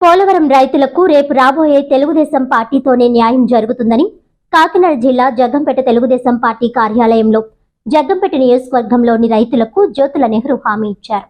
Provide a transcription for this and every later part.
పోలవరం రైతులకు రేపు రాబోయే తెలుగుదేశం పార్టీతోనే న్యాయం జరుగుతుందని కాకినాడ జిల్లా జగ్గంపేట తెలుగుదేశం పార్టీ కార్యాలయంలో జగ్గంపేట నియోజకవర్గంలోని రైతులకు జ్యోతుల నెహ్రూ హామీ ఇచ్చారు.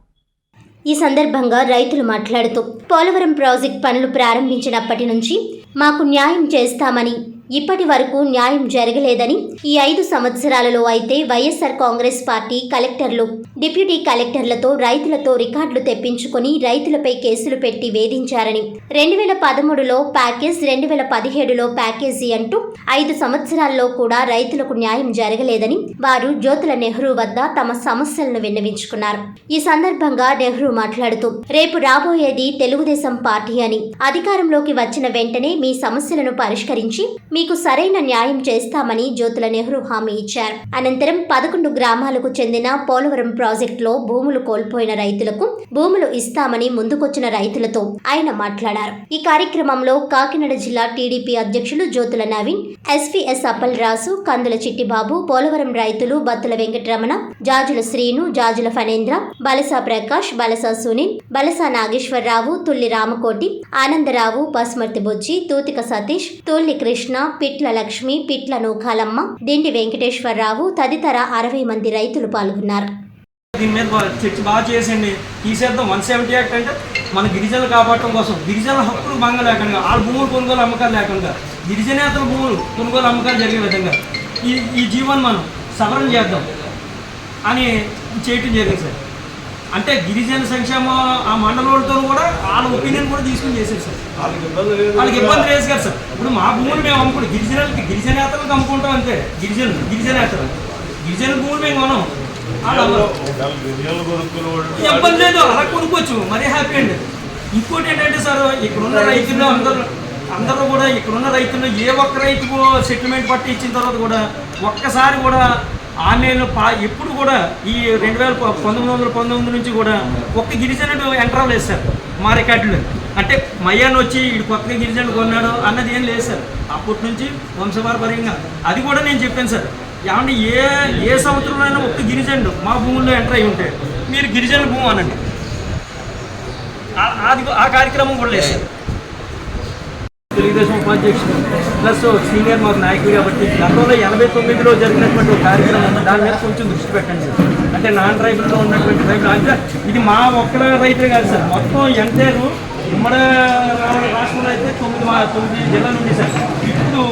ఈ సందర్భంగా రైతులు మాట్లాడుతూ పోలవరం ప్రాజెక్ట్ పనులు ప్రారంభించినప్పటి నుంచి మాకు న్యాయం చేస్తామని ఇప్పటి వరకు న్యాయం జరగలేదని ఈ ఐదు సంవత్సరాలలో అయితే వైఎస్ఆర్ కాంగ్రెస్ పార్టీ కలెక్టర్లు డిప్యూటీ కలెక్టర్లతో రైతులతో రికార్డులు తెప్పించుకొని రైతులపై కేసులు పెట్టి వేధించారని. రెండు వేల పదమూడులో ప్యాకేజ్ రెండు వేల పదిహేడులో ప్యాకేజీ అంటూ ఐదు సంవత్సరాల్లో కూడా రైతులకు న్యాయం జరగలేదని వారు జ్యోతుల నెహ్రూ వద్ద తమ సమస్యలను విన్నవించుకున్నారు. ఈ సందర్భంగా నెహ్రూ మాట్లాడుతూ రేపు రాబోయేది తెలుగుదేశం పార్టీ అని. అధికారంలోకి వచ్చిన వెంటనే మీ సమస్యలను పరిష్కరించి మీ మీకు సరైన న్యాయం చేస్తామని జ్యోతుల నెహ్రూ హామీ ఇచ్చారు. అనంతరం పదకొండు గ్రామాలకు చెందిన పోలవరం ప్రాజెక్టులో భూములు కోల్పోయిన రైతులకు భూములు ఇస్తామని ముందుకొచ్చిన రైతులతో ఆయన మాట్లాడారు. ఈ కార్యక్రమంలో కాకినాడ జిల్లా టీడీపీ అధ్యక్షులు జ్యోతుల నవీన్ ఎస్పీఎస్ అప్పల్ రాసు కందుల చిట్టిబాబు పోలవరం రైతులు బత్తుల వెంకటరమణ జాజుల శ్రీను జాజుల ఫణేంద్ర బలసా ప్రకాష్ బలసా సునీల్ బలసా నాగేశ్వరరావు తుల్లి రామకోటి ఆనందరావు పసుమర్తి బొచ్చి తూతిక సతీష్ తుల్లి కృష్ణ పిట్ల లక్ష్మి పిట్ల నూకాలమ్మ దిండి వెంకటేశ్వరరావు తదితర అరవై మంది రైతులు పాల్గొన్నారు. దీని మీద చర్చ బాగా చేసేయండి తీసేద్దాం. వన్ సెవెంటీ యాక్ట్ అంటే మన గిరిజనులు కాపాడటం కోసం. గిరిజనుల హక్కులు భంగం లేకుండా వాళ్ళ భూములు కొనుగోలు అమ్మకాలు లేకుండా గిరిజనేతల భూములు కొనుగోలు అమ్మకాలు జరిగే విధంగా ఈ ఈ జీవన్ మనం సవరణ చేద్దాం అని చేయటం జరిగింది సార్. అంటే గిరిజన సంక్షేమ ఆ మండలంతో కూడా వాళ్ళ ఒపీనియన్ కూడా తీసుకుని చేశారు సార్. వాళ్ళకి ఇబ్బంది లేదు కదా. సార్. ఇప్పుడు మా భూములు మేము అమ్ముకుంటాం గిరిజనులకి గిరిజనేతలకు అమ్ముకుంటాం అంతే. గిరిజనులు గిరిజనేతలు. గిరిజన భూములు మేము కొనం. ఇబ్బంది లేదు అలా కొనుక్కోవచ్చు. మరీ హ్యాపీ అండి. ఇంకోటి ఏంటంటే సార్ ఇక్కడున్న రైతులు అందరూ అందరూ కూడా ఇక్కడున్న రైతులు ఏ ఒక్క రైతుకు సెటిల్మెంట్ పట్టి ఇచ్చిన తర్వాత కూడా ఒక్కసారి కూడా ఆన్లైన్లో పా ఎప్పుడు కూడా ఈ రెండు వేల పంతొమ్మిది వందల పంతొమ్మిది నుంచి కూడా ఒక్క గిరిజనుడు ఎంటర్ లేదు సార్ మా రికార్డులో అంటే మయ్యాన్ని వచ్చి ఇటు కొత్తగా గిరిజనుడు కొన్నాడు అన్నది ఏం లేదు సార్. అప్పటి నుంచి వంశపారపర్యంగా. అది కూడా నేను చెప్పాను సార్. ఏమంటే ఏ ఏ సంవత్సరంలో అయినా ఒక్క గిరిజనుడు మా భూముల్లో ఎంటర్ అయి ఉంటే మీరు గిరిజనుల భూమి అనండి. అది ఆ కార్యక్రమం కూడా లేదు సార్. తెలుగుదేశం ఉపాధ్యక్షుడు ప్లస్ సీనియర్ మాకు నాయకుడు కాబట్టి గతంలో ఎనభై తొమ్మిదిలో జరిగినటువంటి ఒక కార్యక్రమం దాని మీద కొంచెం దృష్టి పెట్టండి. సార్ అంటే నాన్ ట్రైబుల్లో ఉన్నటువంటి ట్రైబుల్ అంటే ఇది మా ఒక్కల రైతులు కాదు సార్. మొత్తం ఎంటైర్ ఉమ్మడ రాష్ట్రంలో అయితే తొమ్మిది మా తొమ్మిది జిల్లాలు ఉన్నాయి సార్. ఇప్పుడు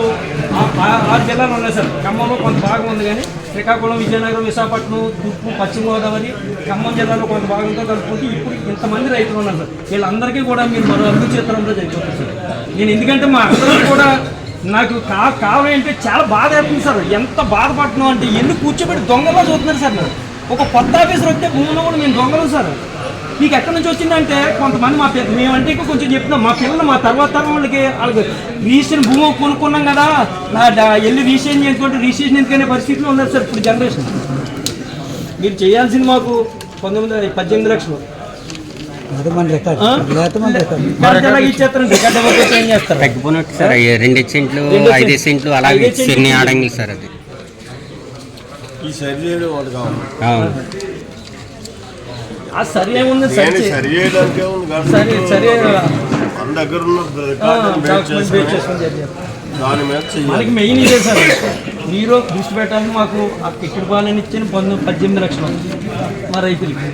ఆ- ఆరు జిల్లాలు ఉన్నాయి సార్. ఖమ్మంలో కొంత భాగం ఉంది కానీ శ్రీకాకుళం విజయనగరం విశాఖపట్నం తూర్పు పశ్చిమ గోదావరి ఖమ్మం జిల్లాలో కొంత భాగంతో కలుపుకుంటే ఇప్పుడు ఇంతమంది రైతులు ఉన్నారు సార్. వీళ్ళందరికీ కూడా మీరు మరో అభివృద్ధి చిత్రంలో సార్. నేను ఎందుకంటే మా అందరూ కూడా నాకు కా కావాలి అంటే చాలా బాధ అవుతుంది సార్. ఎంత బాధపడుతున్నాం అంటే ఎన్ని కూర్చోబెట్టి దొంగలో చూస్తున్నారు సార్ నాకు ఒక కొత్త ఆఫీసర్ వస్తే భూమిలో కూడా మేము దొంగలు సార్. మీకు ఎక్కడి నుంచి వచ్చిందంటే కొంతమంది మా పిల్లలు మేమంటే ఇంకా కొంచెం చెప్తున్నాం. మా పిల్లలు మా తర్వాత తరం వాళ్ళకి వాళ్ళకి రిజిస్ట్రేషన్ భూమి కొనుక్కున్నాం కదా. నా డా- వెళ్ళి రిజిస్ట్రేషన్ చేసుకుంటే రిజిస్ట్రేషన్ ఎందుకనే పరిస్థితిలో ఉన్నారు సార్ ఇప్పుడు జనరేషన్. మీరు చేయాల్సింది మాకు పంతొమ్మిది పద్దెనిమిది లక్షలు. తగ్గిపోయినట్టు సార్ రెండు సెంట్లు ఐదు సెంట్లు. అలాగే. చిన్ని ఆడంగి సార్ అది. ఈ కావాలి. ఆ మన దగ్గర. దాని మీద చెయ్యాలి. మనకి మెయిన్ ఇదే సార్. మీరు దృష్టి పెట్టాలని మాకు. ఆ టికెట్ పాలన ఇచ్చిన పంతొమ్మిది పద్దెనిమిది లక్షలు. మా రైతులకి.